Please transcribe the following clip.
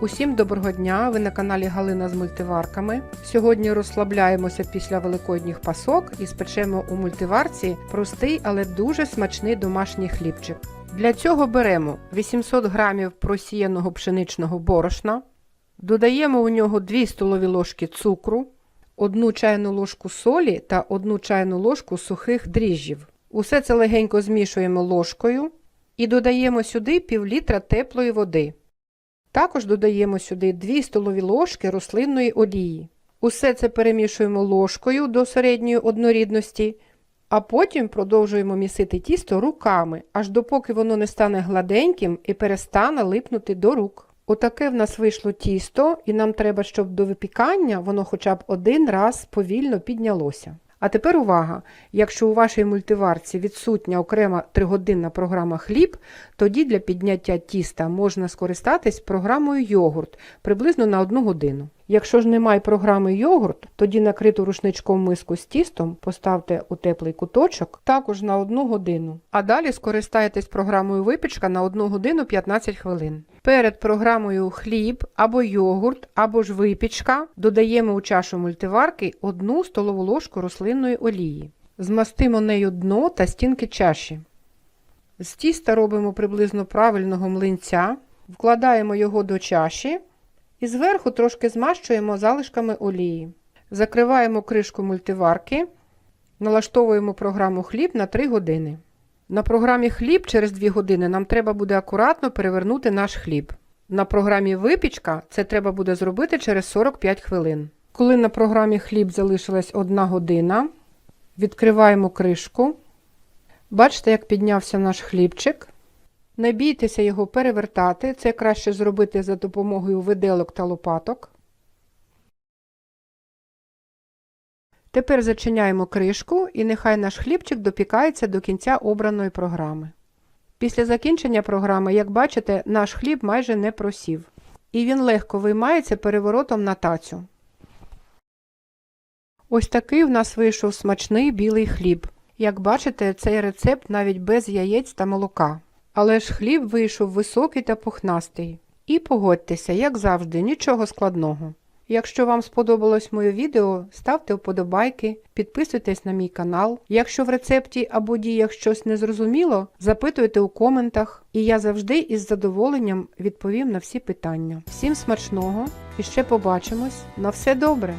Усім доброго дня! Ви на каналі Галина з мультиварками. Сьогодні розслабляємося після великодніх пасок і спечемо у мультиварці простий, але дуже смачний домашній хлібчик. Для цього беремо 800 г просіяного пшеничного борошна, додаємо у нього 2 столові ложки цукру, 1 чайну ложку солі та 1 чайну ложку сухих дріжджів. Усе це легенько змішуємо ложкою і додаємо сюди пів літра теплої води. Також додаємо сюди 2 столові ложки рослинної олії. Усе це перемішуємо ложкою до середньої однорідності, а потім продовжуємо місити тісто руками, аж допоки воно не стане гладеньким і перестане липнути до рук. Отаке в нас вийшло тісто, і нам треба, щоб до випікання воно хоча б один раз повільно піднялося. А тепер увага! Якщо у вашій мультиварці відсутня окрема тригодинна програма хліб, тоді для підняття тіста можна скористатись програмою йогурт приблизно на 1 годину. Якщо ж немає програми йогурт, тоді накриту рушничком миску з тістом поставте у теплий куточок також на 1 годину. А далі скористайтесь програмою випічка на 1 годину 15 хвилин. Перед програмою хліб або йогурт, або ж випічка додаємо у чашу мультиварки 1 столову ложку рослинної олії. Змастимо нею дно та стінки чаші. З тіста робимо приблизно правильного млинця, вкладаємо його до чаші і зверху трошки змащуємо залишками олії. Закриваємо кришку мультиварки, налаштовуємо програму хліб на 3 години. На програмі хліб через 2 години нам треба буде акуратно перевернути наш хліб. На програмі випічка це треба буде зробити через 45 хвилин. Коли на програмі хліб залишилась 1 година, відкриваємо кришку. Бачите, як піднявся наш хлібчик. Не бійтеся його перевертати, це краще зробити за допомогою виделок та лопаток. Тепер зачиняємо кришку і нехай наш хлібчик допікається до кінця обраної програми. Після закінчення програми, як бачите, наш хліб майже не просів. І він легко виймається переворотом на тацю. Ось такий в нас вийшов смачний білий хліб. Як бачите, цей рецепт навіть без яєць та молока. Але ж хліб вийшов високий та пухнастий. І погодьтеся, як завжди, нічого складного. Якщо вам сподобалось моє відео, ставте вподобайки, підписуйтесь на мій канал. Якщо в рецепті або діях щось незрозуміло, запитуйте у коментах, і я завжди із задоволенням відповім на всі питання. Всім смачного і ще побачимось. На все добре!